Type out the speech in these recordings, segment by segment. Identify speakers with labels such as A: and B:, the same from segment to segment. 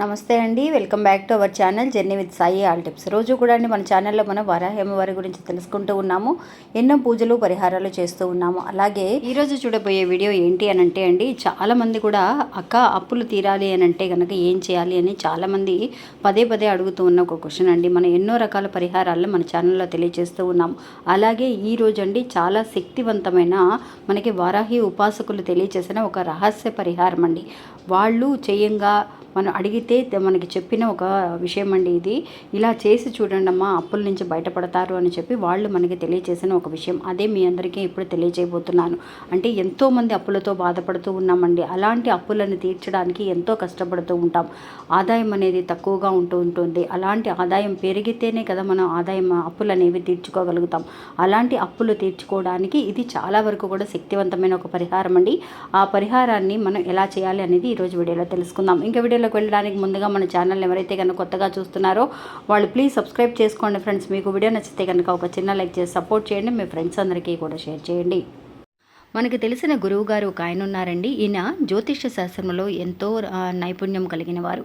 A: నమస్తే అండి welcome back to our channel journey with Sai all tips. రోజు కూడా అండి మన ఛానల్లో మనం వరాహేమవారి గురించి తెలుసుకుంటూ ఉన్నాము ఎన్నో పూజలు పరిహారాలు చేస్తూ ఉన్నాము. అలాగే ఈరోజు చూడబోయే వీడియో ఏంటి అని అంటే అండి చాలామంది కూడా అక్క అప్పులు తీరాలి అని అంటే కనుక ఏం చేయాలి అని చాలామంది పదే పదే అడుగుతూ ఉన్న ఒక క్వశ్చన్ అండి. మనం ఎన్నో రకాల పరిహారాలను మన ఛానల్లో తెలియజేస్తూ ఉన్నాము అలాగే ఈ రోజు అండి చాలా శక్తివంతమైన మనకి వారాహి ఉపాసకులు తెలియజేసిన ఒక రహస్య పరిహారం అండి. వాళ్ళు చేయంగా మనం అడిగి అయితే మనకి చెప్పిన ఒక విషయం అండి ఇది. ఇలా చేసి చూడండి అమ్మా అప్పుల నుంచి బయటపడతారు అని చెప్పి వాళ్ళు మనకి తెలియచేసిన ఒక విషయం. అదే మీ అందరికీ ఇప్పుడు తెలియజేయబోతున్నాను అంటే ఎంతోమంది అప్పులతో బాధపడుతూ ఉన్నామండి. అలాంటి అప్పులను తీర్చడానికి ఎంతో కష్టపడుతూ ఉంటాం. ఆదాయం అనేది తక్కువగా ఉంటూ ఉంటుంది. అలాంటి ఆదాయం పెరిగితేనే కదా మనం ఆదాయం అప్పులు అనేవి తీర్చుకోగలుగుతాం. అలాంటి అప్పులు తీర్చుకోవడానికి ఇది చాలా వరకు కూడా శక్తివంతమైన ఒక పరిహారం అండి ఆ పరిహారాన్ని మనం ఎలా చేయాలి అనేది ఈరోజు వీడియోలో తెలుసుకుందాం. ఇంకా వీడియోలోకి వెళ్ళడానికి ముందుగా మన ఛానల్ ఎవరైతే కనుక కొత్తగా చూస్తున్నారో వాళ్ళు ప్లీజ్ సబ్స్క్రైబ్ చేసుకోండి ఫ్రెండ్స్ మీకు వీడియో నచ్చితే కనుక ఒక చిన్న లైక్ చేసి సపోర్ట్ చేయండి. మీ ఫ్రెండ్స్ అందరికీ కూడా షేర్ చేయండి. మనకి తెలిసిన గురువు గారు ఒక ఆయన ఉన్నారండి. ఈయన జ్యోతిష శాస్త్రంలో ఎంతో నైపుణ్యం కలిగిన వారు.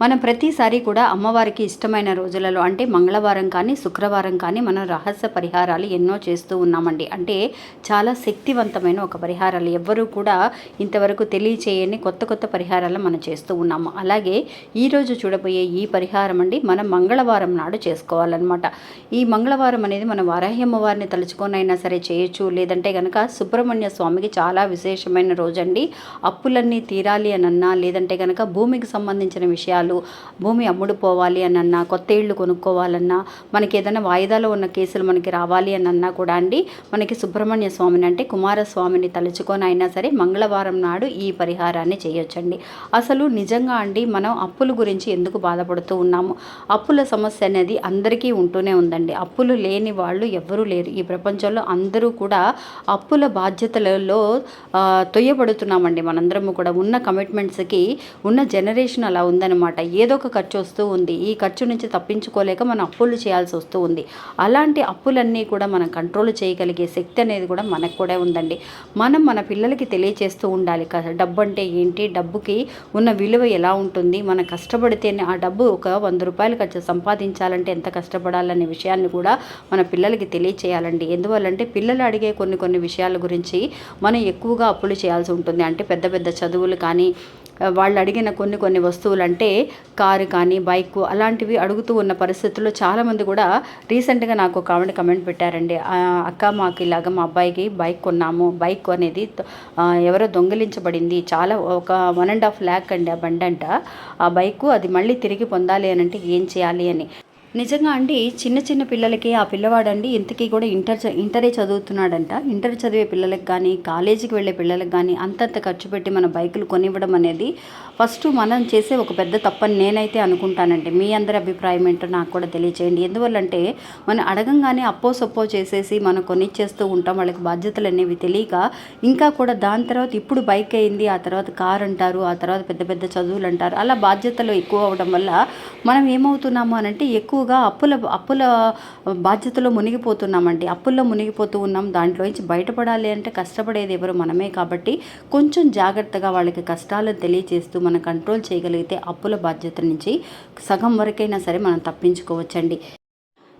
A: మనం ప్రతిసారి కూడా అమ్మవారికి ఇష్టమైన రోజులలో అంటే మంగళవారం కానీ శుక్రవారం కానీ మనం రహస్య పరిహారాలు ఎన్నో చేస్తూ ఉన్నామండి. అంటే చాలా శక్తివంతమైన ఒక పరిహారాలు. ఎవ్వరూ కూడా ఇంతవరకు తెలియచేయని కొత్త కొత్త పరిహారాలు మనం చేస్తూ ఉన్నాము. అలాగే ఈరోజు చూడబోయే ఈ పరిహారం అండి మనం మంగళవారం నాడు చేసుకోవాలన్నమాట. ఈ మంగళవారం అనేది మన వారాహ్యమ్మవారిని తలుచుకొనైనా సరే చేయొచ్చు. లేదంటే కనుక సుబ్రహ్మణ్య స్వామికి చాలా విశేషమైన రోజండి. అప్పులన్నీ తీరాలి అనన్నా లేదంటే కనుక భూమికి సంబంధించిన విషయాలు భూమి అమ్ముడు పోవాలి అన్నా కొత్త ఇళ్ళు కొనుక్కోవాలన్నా మనకి ఏదైనా వాయిదాలో ఉన్న కేసులు మనకి రావాలి అనన్నా కూడా అండి మనకి సుబ్రహ్మణ్య స్వామిని అంటే కుమారస్వామిని తలుచుకొని అయినా సరే మంగళవారం నాడు ఈ పరిహారాన్ని చేయొచ్చండి. అసలు నిజంగా అండి మనం అప్పుల గురించి ఎందుకు బాధపడుతూ ఉన్నాము? అప్పుల సమస్య అనేది అందరికీ ఉంటూనే ఉందండి. అప్పులు లేని వాళ్ళు ఎవ్వరూ లేరు. ఈ ప్రపంచంలో అందరూ కూడా అప్పుల బాధ్యతలలో తొయ్యబడుతున్నామండి మనందరము కూడా. ఉన్న కమిట్మెంట్స్కి ఉన్న జనరేషన్ అలా ఉందన్నమాట. ఏదో ఒక ఖర్చు వస్తూ ఉంది. ఈ ఖర్చు నుంచి తప్పించుకోలేక మనం అప్పులు చేయాల్సి వస్తూ ఉంది. అలాంటి అప్పులన్నీ కూడా మనం కంట్రోల్ చేయగలిగే శక్తి అనేది కూడా మనకు కూడా ఉందండి. మనం మన పిల్లలకి తెలియచేస్తూ ఉండాలి. డబ్బు అంటే ఏంటి? డబ్బుకి ఉన్న విలువ ఎలా ఉంటుంది? మనం కష్టపడితేనే ఆ డబ్బు ఒక వంద రూపాయలు ఖర్చు సంపాదించాలంటే ఎంత కష్టపడాలనే విషయాన్ని కూడా మన పిల్లలకి తెలియచేయాలండి. ఎందువల్లంటే పిల్లలు అడిగే కొన్ని కొన్ని విషయాల గురించి మనం ఎక్కువగా అప్పులు చేయాల్సి ఉంటుంది. అంటే పెద్ద పెద్ద చదువులు కానీ వాళ్ళు అడిగిన కొన్ని కొన్ని వస్తువులు అంటే కారు కానీ బైక్ అలాంటివి అడుగుతూ ఉన్న పరిస్థితుల్లో చాలామంది కూడా రీసెంట్గా నాకు ఒక ఆవిడ కమెంట్ పెట్టారండి. అక్క మాకు ఇలాగ మా అబ్బాయికి బైక్ కొన్నాము. బైక్ అనేది ఎవరో దొంగిలించబడింది. చాలా ఒక వన్ అండ్ హాఫ్ ల్యాక్ అండి ఆ బండి అంట ఆ బైక్ అది మళ్ళీ తిరిగి పొందాలి అని అంటే ఏం చేయాలి అని. నిజంగా అండి చిన్న చిన్న పిల్లలకి ఆ పిల్లవాడండి ఇంతకీ కూడా ఇంటర్ ఇంటరే చదువుతున్నాడంట. ఇంటర్ చదివే పిల్లలకు కానీ కాలేజీకి వెళ్ళే పిల్లలకు కానీ అంతంత ఖర్చు పెట్టి మన బైకులు కొనివ్వడం అనేది ఫస్ట్ మనం చేసే ఒక పెద్ద తప్పని నేనైతే అనుకుంటానండి. మీ అందరి అభిప్రాయం ఏంటో నాకు కూడా తెలియచేయండి. ఎందువల్లంటే మనం అడగంగానే అప్పో సొప్పో చేసేసి మనం కొనిచ్చేస్తూ ఉంటాం. వాళ్ళకి బాధ్యతలు అనేవి తెలియక ఇంకా కూడా దాని తర్వాత ఇప్పుడు బైక్ అయింది ఆ తర్వాత కార్ అంటారు ఆ తర్వాత పెద్ద పెద్ద చదువులు అంటారు. అలా బాధ్యతలు ఎక్కువ అవడం వల్ల మనం ఏమవుతున్నాము అని అంటే ఎక్కువగా అప్పుల అప్పుల బాధ్యతలో మునిగిపోతున్నామండి. అప్పుల్లో మునిగిపోతూ ఉన్నాం. దాంట్లో నుంచి బయటపడాలి అంటే కష్టపడేది ఎవరు? మనమే కాబట్టి కొంచెం జాగ్రత్తగా వాళ్ళకి కష్టాలను తెలియచేస్తూ మనం కంట్రోల్ చేయగలిగితే అప్పుల బాధ్యత నుంచి సగం వరకైనా సరే మనం తప్పించుకోవచ్చండి.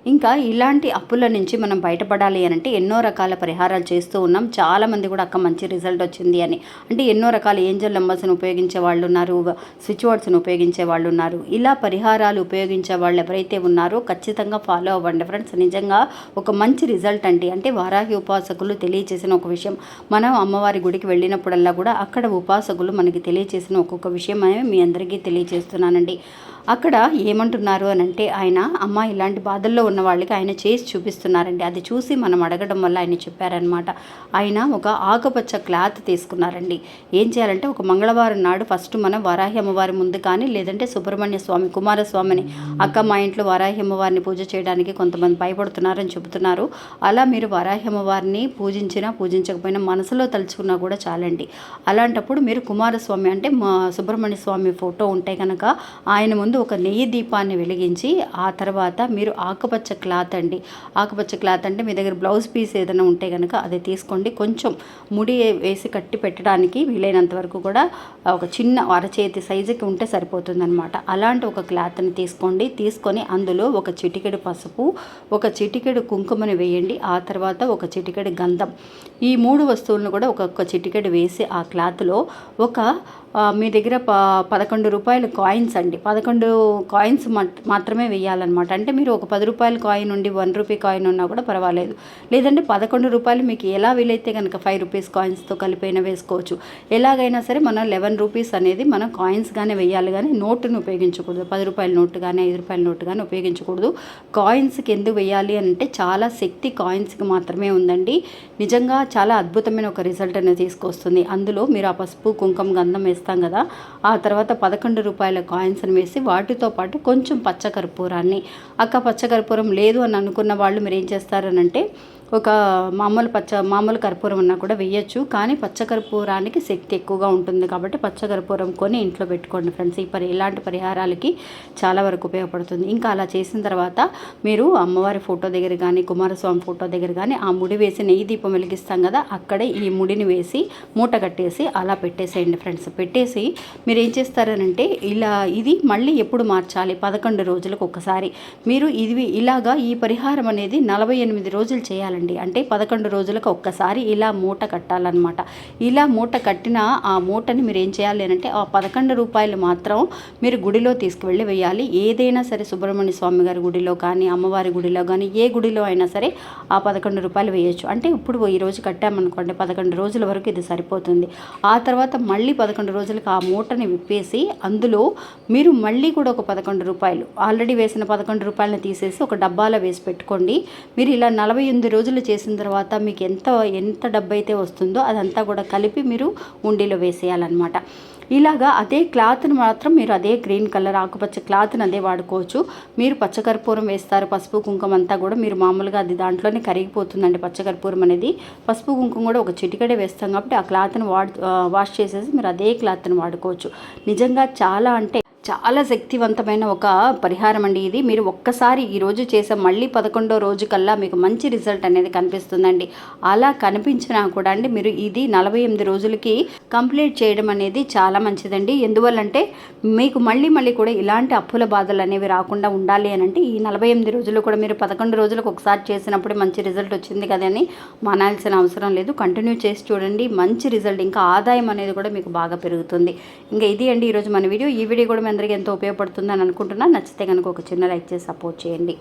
A: ఇంకా ఇలాంటి అప్పుల నుంచి మనం బయటపడాలి అని అంటే ఎన్నో రకాల పరిహారాలు చేస్తూ ఉన్నాం. చాలామంది కూడా అక్క మంచి రిజల్ట్ వచ్చింది అని. అంటే ఎన్నో రకాల ఏంజల్ నెంబర్స్ని ఉపయోగించే వాళ్ళు ఉన్నారు స్విచ్ వర్డ్స్ని ఉపయోగించే వాళ్ళు ఉన్నారు. ఇలా పరిహారాలు ఉపయోగించే వాళ్ళు ఎవరైతే ఉన్నారో ఖచ్చితంగా ఫాలో అవ్వండి ఫ్రెండ్స్. నిజంగా ఒక మంచి రిజల్ట్ అండి. అంటే వారాహి ఉపాసకులు తెలియచేసిన ఒక విషయం. మనం అమ్మవారి గుడికి వెళ్ళినప్పుడల్లా కూడా అక్కడ ఉపాసకులు మనకి తెలియచేసిన ఒక్కొక్క విషయం అనేవి మీ అందరికీ తెలియజేస్తున్నానండి అక్కడ ఏమంటున్నారు అని అంటే ఆయన అమ్మ ఇలాంటి బాధల్లో ఉన్న వాళ్ళకి ఆయన చేసి చూపిస్తున్నారండి. అది చూసి మనం అడగడం వల్ల ఆయన చెప్పారనమాట ఆయన ఒక ఆకుపచ్చ క్లాత్ తీసుకున్నారండి. ఏం చేయాలంటే ఒక మంగళవారం నాడు ఫస్ట్ మనం వరాహి అమ్మవారి ముందు కానీ లేదంటే సుబ్రహ్మణ్య స్వామి కుమారస్వామిని అక్క మా ఇంట్లో వరాహి అమ్మవారిని పూజ చేయడానికి కొంతమంది భయపడుతున్నారని చెబుతున్నారు. అలా మీరు వరాహి అమ్మవారిని పూజించినా పూజించకపోయినా మనసులో తలుచుకున్నా కూడా చాలండి. అలాంటప్పుడు మీరు కుమారస్వామి అంటే మా సుబ్రహ్మణ్య స్వామి ఫోటో ఉంటే కనుక ఆయన ముందు ముందు ఒక నెయ్యి దీపాన్ని వెలిగించి ఆ తర్వాత మీరు ఆకుపచ్చ క్లాత్ అండి. ఆకుపచ్చ క్లాత్ అంటే మీ దగ్గర బ్లౌజ్ పీస్ ఏదైనా ఉంటే కనుక అది తీసుకోండి. కొంచెం ముడి వేసి కట్టి పెట్టడానికి వీలైనంత వరకు కూడా ఒక చిన్న అరచేతి సైజుకి ఉంటే సరిపోతుంది అనమాట అలాంటి ఒక క్లాత్ని తీసుకోండి. తీసుకొని అందులో ఒక చిటికెడు పసుపు ఒక చిటికెడు కుంకుమని వేయండి. ఆ తర్వాత ఒక చిటికెడు గంధం. ఈ మూడు వస్తువులను కూడా ఒక్కొక్క చిటికెడు వేసి ఆ క్లాత్లో ఒక మీ దగ్గర ప పదకొండు రూపాయలు కాయిన్స్ అండి. పదకొండు కాయిన్స్ మాత్రమే వేయాలన్నమాట అంటే మీరు ఒక పది రూపాయల కాయిన్ ఉండి వన్ రూపీ కాయిన్ ఉన్నా కూడా పర్వాలేదు. లేదంటే పదకొండు రూపాయలు మీకు ఎలా వీలైతే కనుక ఫైవ్ రూపీస్ కాయిన్స్తో కలిపైనా వేసుకోవచ్చు. ఎలాగైనా సరే మనం లెవెన్ రూపీస్ అనేది మనం కాయిన్స్గానే వేయాలి కానీ నోటును ఉపయోగించకూడదు. పది రూపాయల నోటు కానీ ఐదు రూపాయల నోటు కానీ ఉపయోగించకూడదు. కాయిన్స్కి ఎందుకు వేయాలి అని అంటే చాలా శక్తి కాయిన్స్కి మాత్రమే ఉందండి. నిజంగా చాలా అద్భుతమైన ఒక రిజల్ట్ అనేది తీసుకొస్తుంది. అందులో మీరు ఆ పసుపు కుంకుమ గంధం వేస్తాం కదా. ఆ తర్వాత పదకొండు రూపాయల కాయిన్స్ని వేసి వాటితో పాటు కొంచెం పచ్చకర్పూరాన్ని అక్క పచ్చకర్పూరం లేదు అని అనుకున్న వాళ్ళు మీరు ఏం చేస్తారనంటే ఒక మామూలు పచ్చ మామూలు కర్పూరం ఉన్నా కూడా వేయచ్చు. కానీ పచ్చకర్పూరానికి శక్తి ఎక్కువగా ఉంటుంది కాబట్టి పచ్చకర్పూరం కొని ఇంట్లో పెట్టుకోండి ఫ్రెండ్స్. ఈ పరి ఇలాంటి పరిహారాలకి చాలా వరకు ఉపయోగపడుతుంది. ఇంకా అలా చేసిన తర్వాత మీరు అమ్మవారి ఫోటో దగ్గర కానీ కుమారస్వామి ఫోటో దగ్గర కానీ ఆ ముడి వేసి నెయ్యి దీపం వెలిగిస్తాం కదా అక్కడే ఈ ముడిని వేసి మూట కట్టేసి అలా పెట్టేసేయండి ఫ్రెండ్స్. పెట్టేసి మీరు ఏం చేస్తారనంటే ఇలా ఇది మళ్ళీ ఎప్పుడు మార్చాలి? పదకొండు రోజులకు ఒకసారి. మీరు ఇది ఇలాగా ఈ పరిహారం అనేది నలభై ఎనిమిది రోజులు చేయాలండి. అంటే పదకొండు రోజులకు ఒక్కసారి ఇలా మూట కట్టాలన్నమాట. ఇలా మూట కట్టిన ఆ మూటని మీరు ఏం చేయాలి అంటే ఆ పదకొండు రూపాయలు మాత్రం మీరు గుడిలో తీసుకువెళ్ళి వేయాలి. ఏదైనా సరే సుబ్రహ్మణ్య స్వామి గారి గుడిలో కానీ అమ్మవారి గుడిలో కానీ ఏ గుడిలో అయినా సరే ఆ పదకొండు రూపాయలు వేయచ్చు. అంటే ఇప్పుడు ఈ రోజు కట్టామనుకోండి పదకొండు రోజుల వరకు ఇది సరిపోతుంది. ఆ తర్వాత మళ్ళీ పదకొండు రోజులకు ఆ మూటని విప్పేసి అందులో మీరు మళ్ళీ కూడా ఒక పదకొండు రూపాయలు ఆల్రెడీ వేసిన పదకొండు రూపాయలని తీసేసి ఒక డబ్బాలో వేసి పెట్టుకోండి. మీరు ఇలా నలభై ఎనిమిది రోజులు చేసిన తర్వాత మీకు ఎంత ఎంత డబ్బు అయితే వస్తుందో అదంతా కూడా కలిపి మీరు ఉండిలో వేసేయాలన్నమాట. ఇలాగా అదే క్లాత్ని మాత్రం మీరు అదే గ్రీన్ కలర్ ఆకుపచ్చ క్లాత్ని అదే వాడుకోవచ్చు. మీరు పచ్చకర్పూరం వేస్తారు పసుపు కుంకుమ అంతా కూడా మీరు మామూలుగా అది దాంట్లోనే కరిగిపోతుందండి. పచ్చకర్పూరం అనేది పసుపు కుంకుమ కూడా ఒక చిటికడే వేస్తాం కాబట్టి ఆ క్లాత్ని వాడు వాష్ చేసేసి మీరు అదే క్లాత్ని వాడుకోవచ్చు. నిజంగా చాలా అంటే చాలా శక్తివంతమైన ఒక పరిహారం అండి ఇది. మీరు ఒక్కసారి ఈ రోజు చేసే మళ్ళీ పదకొండో రోజు కల్లా మీకు మంచి రిజల్ట్ అనేది కనిపిస్తుందండి. అలా కనిపించినా కూడా అండి మీరు ఇది నలభై ఎనిమిది రోజులకి కంప్లీట్ చేయడం అనేది చాలా మంచిదండి. ఎందువల్లంటే మీకు మళ్ళీ మళ్ళీ కూడా ఇలాంటి అప్పుల బాధలు అనేవి రాకుండా ఉండాలి అని అంటే ఈ నలభై ఎనిమిది రోజులు కూడా మీరు పదకొండు రోజులకు ఒకసారి చేసినప్పుడే మంచి రిజల్ట్ వచ్చింది కదని మానాల్సిన అవసరం లేదు. కంటిన్యూ చేసి చూడండి మంచి రిజల్ట్ ఇంకా ఆదాయం అనేది కూడా మీకు బాగా పెరుగుతుంది. ఇంకా ఇది అండి ఈరోజు మన వీడియో. ఈ వీడియో కూడా అందరికీ ఎంతో ఉపయోగపడుతుందని అనుకుంటున్నాను. నచ్చితే కనుక ఒక చిన్న లైక్ చేసి సపోర్ట్ చేయండి.